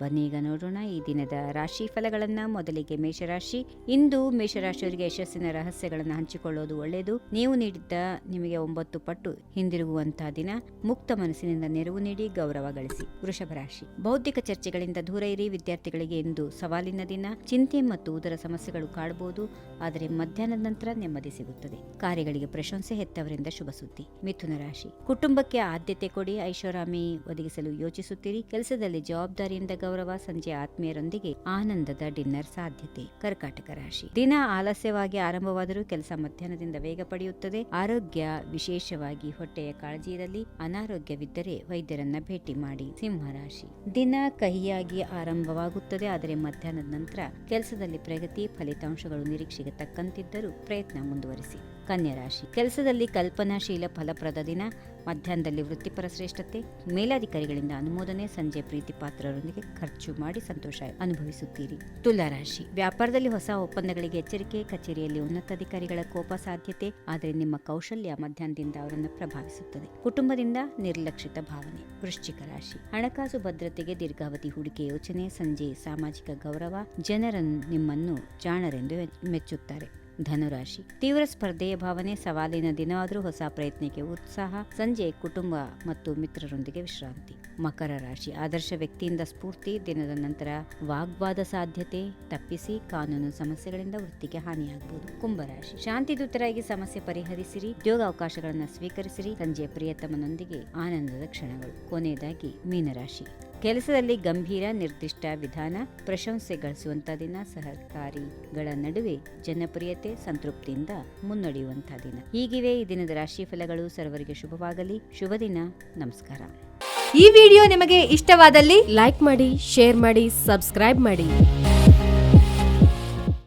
ಬನ್ನಿ ಈಗ ನೋಡೋಣ ಈ ದಿನದ ರಾಶಿ ಫಲಗಳನ್ನ. ಮೊದಲಿಗೆ ಮೇಷರಾಶಿ. ಇಂದು ಮೇಷರಾಶಿಯವರಿಗೆ ಯಶಸ್ಸಿನ ರಹಸ್ಯಗಳನ್ನು ಹಂಚಿಕೊಳ್ಳೋದು ಒಳ್ಳೆಯದು. ನೀವು ನೀಡಿದ್ದ ನಿಮಗೆ ಒಂಬತ್ತು ಪಟ್ಟು ಹಿಂದಿರುಗುವಂತಹ ದಿನ. ಮುಕ್ತ ಮನಸ್ಸಿನಿಂದ ನೆರವು ನೀಡಿ, ಗೌರವ ಗಳಿಸಿ. ವೃಷಭ ರಾಶಿ. ಬೌದ್ಧಿಕ ಚರ್ಚೆಗಳಿಂದ ದೂರ ಇರಿ. ವಿದ್ಯಾರ್ಥಿಗಳಿಗೆ ಇಂದು ಸವಾಲಿನ ದಿನ. ಚಿಂತೆ ಮತ್ತು ಉದರ ಸಮಸ್ಯೆಗಳು ಕಾಡಬಹುದು ಆದರೆ ಮಧ್ಯಾಹ್ನದ ನಂತರ ನೆಮ್ಮದಿ ಸಿಗುತ್ತದೆ. ಕಾರ್ಯಗಳಿಗೆ ಪ್ರಶಂಸೆ ಹೆತ್ತವರಿಂದ ಶುಭ ಸುದ್ದಿ. ಮಿಥುನ ರಾಶಿ. ಕುಟುಂಬಕ್ಕೆ ಆದ್ಯತೆ ಕೊಡಿ. ಐಷಾರಾಮಿ ಒದಗಿಸಲು ಯೋಚಿಸುತ್ತೀರಿ. ಕೆಲಸದಲ್ಲಿ ಜವಾಬ್ದಾರಿಯಿಂದ ಗೌರವ ಸಂಜೆ ಆತ್ಮೀಯರೊಂದಿಗೆ ಆನಂದದ ಡಿನ್ನರ್ ಸಾಧ್ಯತೆ. ಕರ್ಕಾಟಕ ರಾಶಿ. ದಿನ ಆಲಸ್ಯವಾಗಿ ಆರಂಭವಾದರೂ ಕೆಲಸ ಮಧ್ಯಾಹ್ನದಿಂದ ವೇಗ ಪಡೆಯುತ್ತದೆ. ಆರೋಗ್ಯ ವಿಶೇಷವಾಗಿ ಹೊಟ್ಟೆಯ ಕಾಳಜಿ ಇರಲಿ. ಅನಾರೋಗ್ಯವಿದ್ದರೆ ವೈದ್ಯರನ್ನ ಭೇಟಿ ಮಾಡಿ. ಸಿಂಹ ರಾಶಿ. ದಿನ ಕಹಿಯಾಗಿ ಆರಂಭವಾಗುತ್ತದೆ. ಆದರೆ ಮಧ್ಯಾಹ್ನದ ನಂತರ ಕೆಲಸದಲ್ಲಿ ಪ್ರಗತಿ, ಫಲಿತಾಂಶಗಳು ನಿರೀಕ್ಷೆಗೆ ತಕ್ಕಂತಿದ್ದರೂ ಪ್ರಯತ್ನ ಮುಂದುವರಿಸಿ. ಕನ್ಯಾ ರಾಶಿ ಕೆಲಸದಲ್ಲಿ ಕಲ್ಪನಾಶೀಲ ಫಲಪ್ರದ ದಿನ, ಮಧ್ಯಾಹ್ನದಲ್ಲಿ ವೃತ್ತಿಪರ ಶ್ರೇಷ್ಠತೆ, ಮೇಲಾಧಿಕಾರಿಗಳಿಂದ ಅನುಮೋದನೆ, ಸಂಜೆ ಪ್ರೀತಿ ಪಾತ್ರರೊಂದಿಗೆ ಖರ್ಚು ಮಾಡಿ ಸಂತೋಷ ಅನುಭವಿಸುತ್ತೀರಿ. ತುಲಾರಾಶಿ. ವ್ಯಾಪಾರದಲ್ಲಿ ಹೊಸ ಒಪ್ಪಂದಗಳಿಗೆ ಎಚ್ಚರಿಕೆ, ಕಚೇರಿಯಲ್ಲಿ ಉನ್ನತಾಧಿಕಾರಿಗಳ ಕೋಪ ಸಾಧ್ಯತೆ, ಆದರೆ ನಿಮ್ಮ ಕೌಶಲ್ಯ ಮಧ್ಯಾಹ್ನದಿಂದ ಅವರನ್ನು ಪ್ರಭಾವಿಸುತ್ತದೆ. ಕುಟುಂಬದಿಂದ ನಿರ್ಲಕ್ಷಿತ ಭಾವನೆ. ವೃಶ್ಚಿಕ ರಾಶಿ. ಹಣಕಾಸು ಭದ್ರತೆಗೆ ದೀರ್ಘಾವಧಿ ಹೂಡಿಕೆ ಯೋಚನೆ, ಸಂಜೆ ಸಾಮಾಜಿಕ ಗೌರವ, ಜನರನ್ನು ನಿಮ್ಮನ್ನು ಜಾಣರೆಂದು ಮೆಚ್ಚುತ್ತಾರೆ. ಧನುರಾಶಿ. ತೀವ್ರ ಸ್ಪರ್ಧೆಯ ಭಾವನೆ, ಸವಾಲಿನ ದಿನವಾದರೂ ಹೊಸ ಪ್ರಯತ್ನಕ್ಕೆ ಉತ್ಸಾಹ, ಸಂಜೆ ಕುಟುಂಬ ಮತ್ತು ಮಿತ್ರರೊಂದಿಗೆ ವಿಶ್ರಾಂತಿ. ಮಕರ ರಾಶಿ. ಆದರ್ಶ ವ್ಯಕ್ತಿಯಿಂದ ಸ್ಫೂರ್ತಿ, ದಿನದ ನಂತರ ವಾಗ್ವಾದ ಸಾಧ್ಯತೆ, ತಪ್ಪಿಸಿ ಕಾನೂನು ಸಮಸ್ಯೆಗಳಿಂದ ವೃತ್ತಿಗೆ ಹಾನಿಯಾಗಬಹುದು. ಕುಂಭರಾಶಿ ಶಾಂತಿದೂತರಾಗಿ ಸಮಸ್ಯೆ ಪರಿಹರಿಸಿರಿ ಉದ್ಯೋಗ ಅವಕಾಶಗಳನ್ನು ಸ್ವೀಕರಿಸಿರಿ ಸಂಜೆ ಪ್ರಿಯತಮನೊಂದಿಗೆ ಆನಂದದ ಕ್ಷಣಗಳು. ಕೊನೆಯದಾಗಿ ಮೀನರಾಶಿ. ಕೆಲಸದಲ್ಲಿ ಗಂಭೀರ ನಿರ್ದಿಷ್ಟ ವಿಧಾನ ಪ್ರಶಂಸೆ ಗಳಿಸುವಂಥ ದಿನ ಸಹಕಾರಿಗಳ ನಡುವೆ ಜನಪ್ರಿಯತೆ ಸಂತೃಪ್ತಿಯಿಂದ ಮುನ್ನಡೆಯುವಂಥ ದಿನ. ಹೀಗಿವೆ ಈ ದಿನದ ರಾಶಿ ಫಲಗಳು ಸರ್ವರಿಗೆ ಶುಭವಾಗಲಿ. ಶುಭ ದಿನ. ನಮಸ್ಕಾರ. ಈ ವಿಡಿಯೋ ನಿಮಗೆ ಇಷ್ಟವಾದಲ್ಲಿ ಲೈಕ್ ಮಾಡಿ, ಶೇರ್ ಮಾಡಿ, ಸಬ್ಸ್ಕ್ರೈಬ್ ಮಾಡಿ.